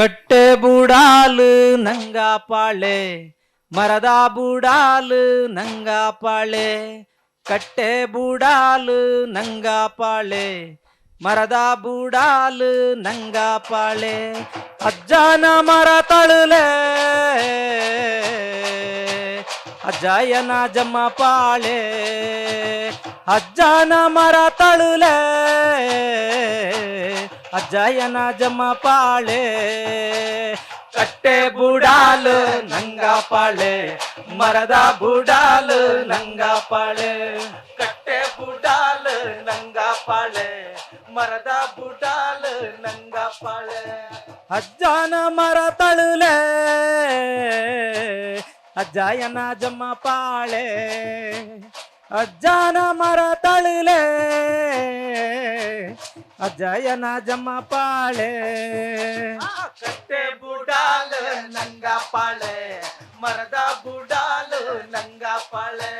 ಕಟ್ಟೆ ಬೂಡಾಲು ನಂಗ ಪಾಳೆ, ಮರದ ಬೂಡಾಲು ನಂಗ ಪಾಳೆ, ಕಟ್ಟೆ ಬೂಡಾಲು ನಂಗ ಪಾಳೆ, ಮರದ ಬೂಡಾಲು ನಂಗ ಪಾಳೆ, ಅಜ್ಜನ ಮರ ತಳುಲೆ, ಅಜ್ಜಾಯನ ಜಮ್ಮ ಪಾಳೆ, ಅಜ್ಜನ ಮರ ತಳುಲೆ ಅಜ್ಜಾಯನ ಜಮ್ಮ ಪಾಳೆ, ಕಟ್ಟೆ ಬುಡಾಲು ನಂಗ ಪಾಳೆ, ಮರದ ಬುಡಾಲು ನಂಗ ಪಾಳೆ, ಕಟ್ಟೆ ಬುಡಾಲು ನಂಗ ಪಾಳೆ, ಮರದ ಬುಡಾಲು ನಂಗ ಪಾಳೆ. ಅಜ್ಜನ ಮರ ತಳುಲೆ, ಅಜ್ಜಾಯನ ಜಮ್ಮ ಪಾಳೆ ಅಜ್ಜನ ಮರ ತಳಿಲೆ ಅಜ್ಜಯನ ಜಮ್ಮ ಪಾಳೆ. ಕಟ್ಟೆ ಬುಡಾಲು ನಂಗ ಪಾಳೆ ಮರದ ಬುಡಾಲು ನಂಗ ಪಾಳೆ.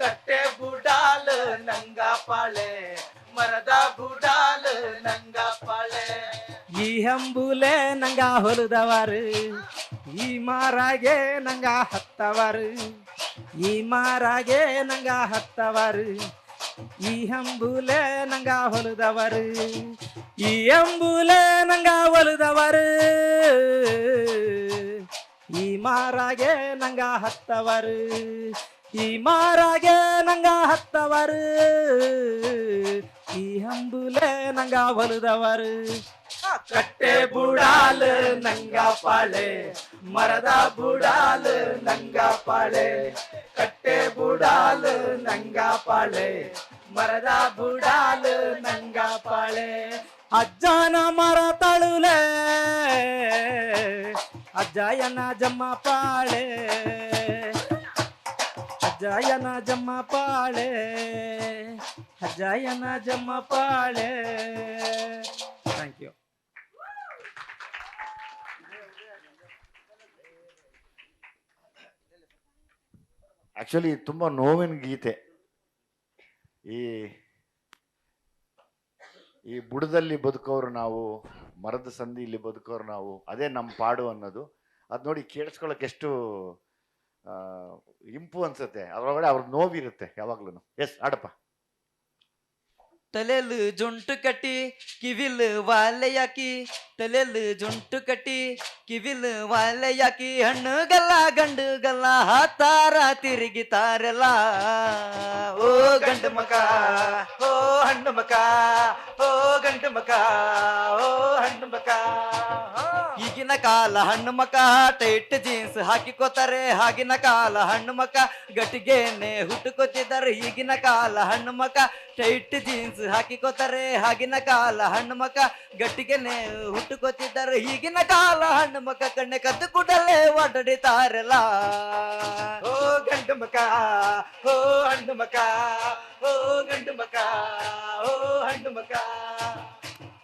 ಕಟ್ಟೆ ಬುಡಾಲು ನಂಗ ಪಾಳೆ ಮರದ ಬುಡಾಲು ನಂಗ ಪಾಳೆ. ಈ ಹಂಬುಲೆ ನಂಗ ಹೊಲದವರು ಈ ಮಾರಾಗೆ ನಂಗ ಹತ್ತವರು. ಈ ಮಾರಾಗೆ ನಂಗ ಹತ್ತವರು, ಈ ಹಂಬುಲೆ ನಂಗ ಹೊಲದವರು, ಈ ಅಂಬುಲೆ ನಂಗ ಹೊಲದವರು. ಈ ಮಾರಾಗೆ ನಂಗ ಹತ್ತವರು, ಈ ಮಾರಾಗೆ ನಂಗ ಹತ್ತವರು, ಈ ಹಂಬುಲೆ ನಂಗ ಹೊಲದವರು. ಕಟ್ಟೆ ಬುಡಾಲು ನಂಗ ಪಾಳೆ ಮರದ ಬುಡಾಲು ನಂಗ ಪಾಳೆ ಕಟ್ಟೆ ಬುಡಾಲು ನಂಗ ಪಾಳೆ ಮರದ ಬುಡಾಲು ನಂಗ ಪಾಳೆ ಅಜ್ಜನ ಮರ ತಳುಲೆ ಅಜ್ಜಯನ ಜಮ್ಮ ಪಾಳೆ ಅಜ್ಜಯನ ಜಮ್ಮ ಪಾಳೆ ಅಜ್ಜಯನ ಜಮ್ಮ ಪಾಳೆ ಥ್ಯಾಂಕ್ ಯು ಆಕ್ಚುಲಿ ತುಂಬ ನೋವಿನ ಗೀತೆ. ಈ ಈ ಬುಡದಲ್ಲಿ ಬದುಕೋರು ನಾವು, ಮರದ ಸಂದಿಯಲ್ಲಿ ಬದುಕೋರು ನಾವು, ಅದೇ ನಮ್ಮ ಪಾಡು ಅನ್ನೋದು. ಅದು ನೋಡಿ ಕೇಳಿಸ್ಕೊಳಕ್ಕೆ ಎಷ್ಟು ಇಂಪು ಅನ್ಸುತ್ತೆ. ಅದರೊಳಗಡೆ ಅವ್ರ ನೋವಿರುತ್ತೆ ಯಾವಾಗ್ಲೂ ಎಸ್ ಆಡಪ್ಪ ತಲೆಲು ಜುಂಟು ಕಟ್ಟಿ, ಕಿವಿಲ್ ವಾಲೆಯಾಕಿ ತಲೆಲು ಜುಂಟು ಕಟ್ಟಿ, ಕಿವಿಲ್ ವಾಲೆಯಾಕಿ ಹಣ್ಣು ಗಲ್ಲ ಗಂಡು ಗಲ್ಲ ಹಾತಾರ ತಿರುಗಿತಾರಲ್ಲ ಓ ಗಂಡು ಮಕ ಓ ಹಣ್ಣು ಮಕ ಓ ಗಂಡು ಮಕ ಓ ಹಣ್ಣು ಮಕ ಈಗಿನ ಕಾಲ ಹಣ್ಣು ಮಕ. ಟೈಟ್ ಜೀನ್ಸ್ ಹಾಕಿಕೋತಾರೆ ಆಗಿನ ಕಾಲ ಹಣ್ಣು ಮಕ. ಗಟ್ಟಿಗೆನೆ ಹುಟ್ಟುಕೊತಿದ್ದಾರೆ ಈಗಿನ ಕಾಲ ಹಣ್ಣು ಮಕ. ಟೈಟ್ ಜೀನ್ಸ್ ಹಾಕಿಕೋತಾರೆ ಆಗಿನ ಕಾಲ ಹಣ್ಣು ಮಕ. ಗಟ್ಟಿಗೆನೆ ಹುಟ್ಟುಕೊತಿದ್ದಾರೆ ಈಗಿನ ಕಾಲ ಹಣ್ಣು ಮಕ. ಕಣ್ಣೆ ಕದ್ದು ಕೂಡಲೇ ಓಡಾಡಿತಾರಲ್ಲ ಓ ಗಂಡು ಮಕ, ಓ ಹಣ್ಣು ಮಕ, ಓ ಗಂಡು ಮಕ, ಓ ಹಣ್ಣು ಮಕ.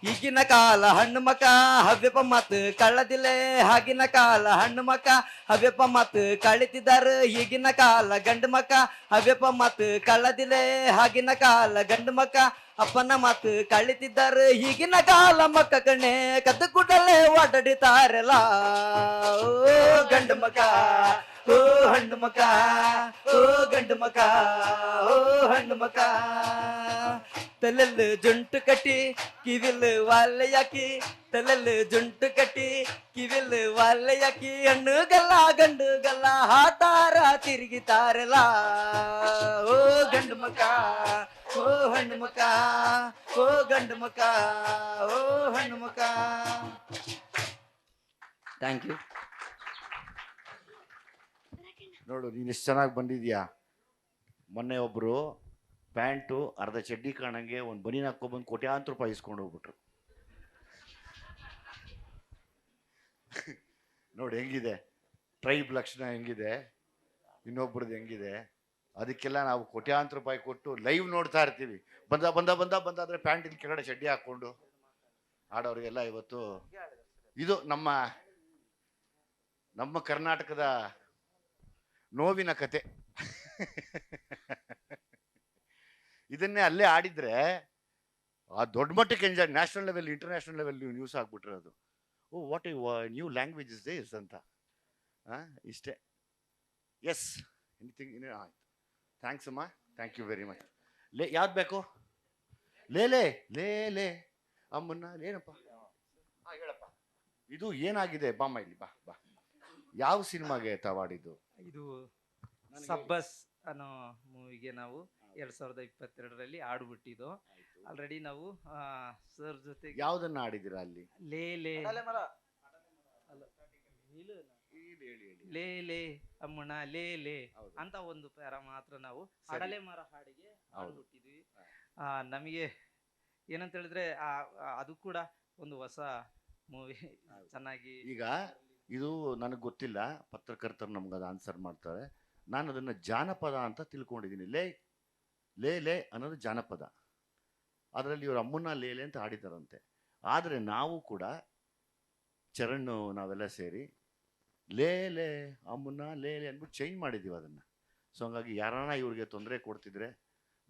ಈಗಿನ ಕಾಲ ಹಣ್ಣು ಮಕ, ಹವ್ಯಪ ಮಾತು ಕಳ್ಳದಿಲೆ ಆಗಿನ ಕಾಲ. ಹಣ್ಣು ಮಕ, ಹವ್ಯಪ ಮಾತು ಕಳಿತಿದ್ದಾರೆ ಈಗಿನ ಕಾಲ. ಗಂಡು ಮಕ, ಹವ್ಯಪ ಮಾತು ಕಳ್ಳದಿಲೆ ಆಗಿನ ಕಾಲ. ಗಂಡು ಮಕ, ಅಪ್ಪನ ಮಾತು ಕಳಿತಿದ್ದಾರೆ ಈಗಿನ ಕಾಲ. ಮಕ್ಕ ಕಣೆ ಕದ್ದು ಕೂಡಲೇ ಓಡಾಡಿತಾರಲ್ಲ ಓ, ಗಂಡು ಮಕ, ಓ, ಹಣ್ಣು ಮಕ, ಓ, ಗಂಡು ಮಕ, ಓ, ಹಣ್ಣು ಮಕ. ತಲೆಲ್ಲು ಜುಂಟು ಕಟ್ಟಿ ಕಿವಿಲ್ ವಾಲೆಯಾಕಿ ತಲೆಲ್ಲು ಜುಂಟು ಕಟ್ಟಿ ಕಿವಿಲ್ ವಾಲೆಯಾಕಿ ಹಣ್ಣು ಗಲ್ಲ ಗಂಡು ಗಲ್ಲ ಹಾತಾರ ತಿರುಗಿತಾರಲ್ಲ. ಓ ಗಂಡು ಮಕ ಓ ಹಣ್ಣು ಮಕ ಓ ಗಂಡು ಮಕ ಓ ಹಣ್ಣು ಮಕ ಥ್ಯಾಂಕ್ ಯು ನೋಡು ನೀನು ಎಷ್ಟು ಚೆನ್ನಾಗಿ ಬಂದಿದ್ಯಾ? ಮೊನ್ನೆ ಒಬ್ರು ಪ್ಯಾಂಟು ಅರ್ಧ ಚಡ್ಡಿ ಕಾಣಂಗೆ ಒಂದು ಬನೀನ್ ಹಾಕ್ಕೊಬಂದು ಕೋಟ್ಯಾಂತರ ರೂಪಾಯಿ ಇಸ್ಕೊಂಡು ಹೋಗ್ಬಿಟ್ರು. ನೋಡಿ ಹೆಂಗಿದೆ? ಟ್ರೈಬ್ ಲಕ್ಷಣ ಹೆಂಗಿದೆ? ಇನ್ನೊಬ್ರದ್ದು ಹೆಂಗಿದೆ? ಅದಕ್ಕೆಲ್ಲ ನಾವು ಕೋಟ್ಯಾಂತರ ರೂಪಾಯಿ ಕೊಟ್ಟು ಲೈವ್ ನೋಡ್ತಾ ಇರ್ತೀವಿ. ಬಂದ ಬಂದ ಬಂದ ಬಂದ ಅಂದರೆ ಪ್ಯಾಂಟಿನ ಕೆಳಗಡೆ ಚಡ್ಡಿ ಹಾಕ್ಕೊಂಡು ಆಡೋರಿಗೆಲ್ಲ ಇವತ್ತು ಇದು ನಮ್ಮ ನಮ್ಮ ಕರ್ನಾಟಕದ ನೋವಿನ ಕತೆ. ಇದನ್ನೇ ಅಲ್ಲೇ ಆಡಿದ್ರೆ ಆ ದೊಡ್ಡ ಮಟ್ಟಕ್ಕೆ enjoy national level international level news ಆಗ್ಬಿಟ್ರೆ ಅದು. ಓ what new language is is ಅಂತ. ಇಷ್ಟೇ. ಎಸ್ ಎನಿಥಿಂಗ್ ಆಯ್ತು. ಥ್ಯಾಂಕ್ಸ್ ಅಮ್ಮ. ಥ್ಯಾಂಕ್ ಯು ವೆರಿ ಮಚ್ ಲೇ, ಯಾವ್ದು ಬೇಕು? ಲೇ ಲೇ ಲೇ ಲೇ. ಅಮ್ಮನ್ನ, ಏನಪ್ಪ? ಹೇಳಪ್ಪ. ಇದು ಏನಾಗಿದೆ? ಬಾಮ್ಮ ಇಲ್ಲಿ ಬಾ ಬಾ. ಯಾವ ಸಿನಿಮಾಗೆ ತವಾಡಿದ್ದು ಇದು ಸಬ್ಬಸ್ ಅನ್ನೋ ಮೂವಿಗೆ ನಾವು ಎರಡ್ ಸಾವಿರದ ಇಪ್ಪತ್ತೆರಡರಲ್ಲಿ ಆಡ್ಬಿಟ್ಟಿದ್ದು. ಆಲ್ರೆಡಿ ನಾವು ಸರ್ ಜೊತೆ ಯಾವ್ದನ್ನ ಆಡಿದಿರಾ ಅಲ್ಲಿ? ಲೇ ಲೇ. ಅಲ್ಲ, ಹೇಳಿ ಲೇ ಲೇ ಅಮ್ಮಣ ಲೇ ಲೇ. ಹೌದು. ಅಂತ ಒಂದು ಪ್ಯಾರ ಮಾತ್ರ ನಾವು ಸರಿ. ಅಡಲೆ ಮರ ಹಾಡಿಗೆ ಆ, ನಮಗೆ ಏನಂತ ಹೇಳಿದ್ರೆ ಆ, ಆ, ಅದು ಕೂಡ ಒಂದು ಹೊಸ ಮೂವಿ ಹೌದು. ಚೆನ್ನಾಗಿ ಈಗ ಇದು ನನಗೆ ಗೊತ್ತಿಲ್ಲ ಪತ್ರಕರ್ತರು ನಮ್ಗೆ ಅದು ಆನ್ಸರ್ ಮಾಡ್ತಾರೆ. ನಾನು ಅದನ್ನ ಜಾನಪದ ಅಂತ ತಿಳ್ಕೊಂಡಿದ್ದೀನಿ. ಲೇ ಲೇ ಲೇ ಅನ್ನೋದು ಜಾನಪದ. ಅದರಲ್ಲಿ ಇವರು ಅಮ್ಮನ್ನ ಲೇ ಲೇ ಅಂತ ಹಾಡಿದ್ದಾರಂತೆ ಆದರೆ ನಾವು ಕೂಡ ಚರಣ್ ನಾವೆಲ್ಲ ಸೇರಿ ಲೇ ಲೇ ಅಮ್ಮನ್ನ ಲೇ ಲೇ ಅಂದ್ಬಿಟ್ಟು ಚೇಂಜ್ ಮಾಡಿದ್ದೀವಿ ಅದನ್ನು. ಸೊ ಹಂಗಾಗಿ ಯಾರನ್ನ ಇವ್ರಿಗೆ ತೊಂದರೆ ಕೊಡ್ತಿದ್ರೆ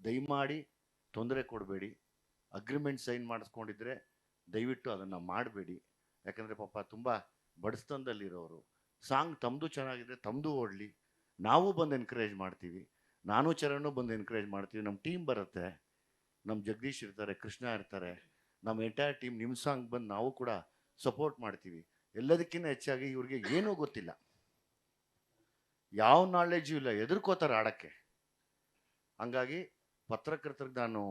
ದಯಮಾಡಿ ತೊಂದರೆ ಕೊಡಬೇಡಿ. ಅಗ್ರಿಮೆಂಟ್ ಸೈನ್ ಮಾಡಿಸ್ಕೊಂಡಿದ್ರೆ ದಯವಿಟ್ಟು ಅದನ್ನು ಮಾಡಬೇಡಿ. ಯಾಕಂದರೆ ಪಾಪ ತುಂಬ ಬಡಸ್ತನದಲ್ಲಿರೋರು ಸಾಂಗ್ ತಮ್ಮದು ಚೆನ್ನಾಗಿದ್ರೆ ತಮ್ಮದು ಓಡಲಿ. ನಾವು ಬಂದು ಎನ್ಕರೇಜ್ ಮಾಡ್ತೀವಿ. ನಾನು ಚರಣು ಬಂದು ಎನ್ಕರೇಜ್ ಮಾಡ್ತೀವಿ. ನಮ್ಮ ಟೀಮ್ ಬರುತ್ತೆ. ನಮ್ಮ ಜಗದೀಶ್ ಇರ್ತಾರೆ, ಕೃಷ್ಣ ಇರ್ತಾರೆ ನಮ್ಮ ಎಂಟೈರ್ ಟೀಮ್ ನಿಮ್ಮ ಸಾಂಗ್ ಬಂದು ನಾವು ಕೂಡ ಸಪೋರ್ಟ್ ಮಾಡ್ತೀವಿ. ಎಲ್ಲದಕ್ಕಿಂತ ಹೆಚ್ಚಾಗಿ ಇವ್ರಿಗೆ ಏನೂ ಗೊತ್ತಿಲ್ಲ. ಯಾವ ನಾಲೆಜು ಇಲ್ಲ. ಎದುರ್ಕೋತಾರೆ ಆಡೋಕ್ಕೆ. ಹಂಗಾಗಿ ಪತ್ರಕರ್ತರಿಗೆ ನಾನು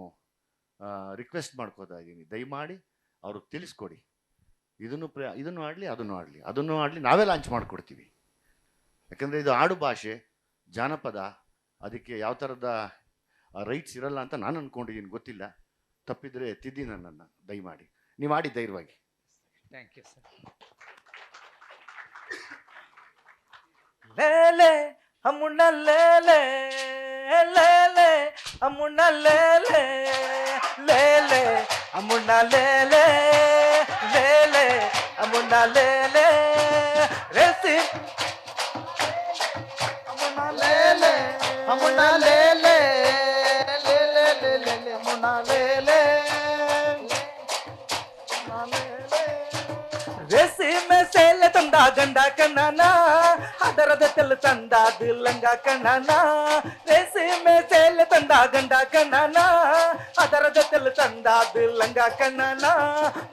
ರಿಕ್ವೆಸ್ಟ್ ಮಾಡ್ಕೋತಾ ಇದ್ದೀನಿ. ದಯಮಾಡಿ ಅವ್ರಿಗೆ ತಿಳಿಸ್ಕೊಡಿ. ಇದನ್ನು ಪ್ರ ಇದನ್ನು ಆಡಲಿ, ಅದನ್ನು ಆಡಲಿ. ಅದನ್ನು ಆಡಲಿ ನಾವೇ ಲಾಂಚ್ ಮಾಡಿಕೊಡ್ತೀವಿ. ಯಾಕಂದರೆ ಇದು ಆಡು ಭಾಷೆ ಜಾನಪದ ಅದಕ್ಕೆ ಯಾವ ಥರದ ರೈಟ್ಸ್ ಇರಲ್ಲ ಅಂತ ನಾನು ಅಂದ್ಕೊಂಡಿದ್ದೀನಿ ಗೊತ್ತಿಲ್ಲ. ತಪ್ಪಿದರೆ ತಿದ್ದಿ ನನ್ನನ್ನು ದಯಮಾಡಿ. ನೀವು ಮಾಡಿ ಧೈರ್ಯವಾಗಿ. ಥ್ಯಾಂಕ್ ಯು ಸರ್ ಲೇಲೆ ಅಮ್ಮುಣ್ಣ ಲೇಲೆ ಲೇಲೆ ಅಮ್ಮುಣ್ಣ ಲೇಲೆ ಲೇಲೆ ಅಮ್ಮುಣ್ಣ ಲೇಲೆ ಲೇಲೆ ಅಮ್ಮುಣ್ಣ ಲೇಲೆ. ರೆಸಿ में सेले तंदा गंडा कनाना हदर दे तिल तंदा दिल लंगा कनाना रेसे में सेले तंदा गंडा कनाना हदर दे तिल तंदा दिल लंगा कनाना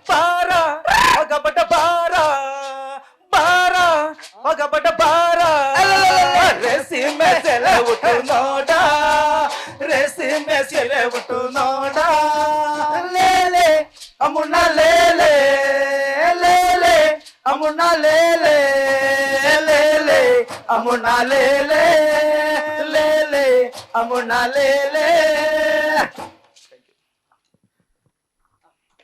पारा मगबट पारा पारा मगबट पारा रेसे में सेले उठ नोट ಸೆಲೆ ಉಟ್ಟು ನೋಡ ಲೇಲೆ ಅಮ್ಮುಣ್ಣ ಲೇಲೆ ಲೇಲೆ ಅಮ್ಮುಣ್ಣ ಲೇಲೆ ಲೇಲೆ ಅಮ್ಮುಣ್ಣ ಲೇಲೆ ಲೇಲೆ ಅಮ್ಮುಣ್ಣ ಲೇಲೆ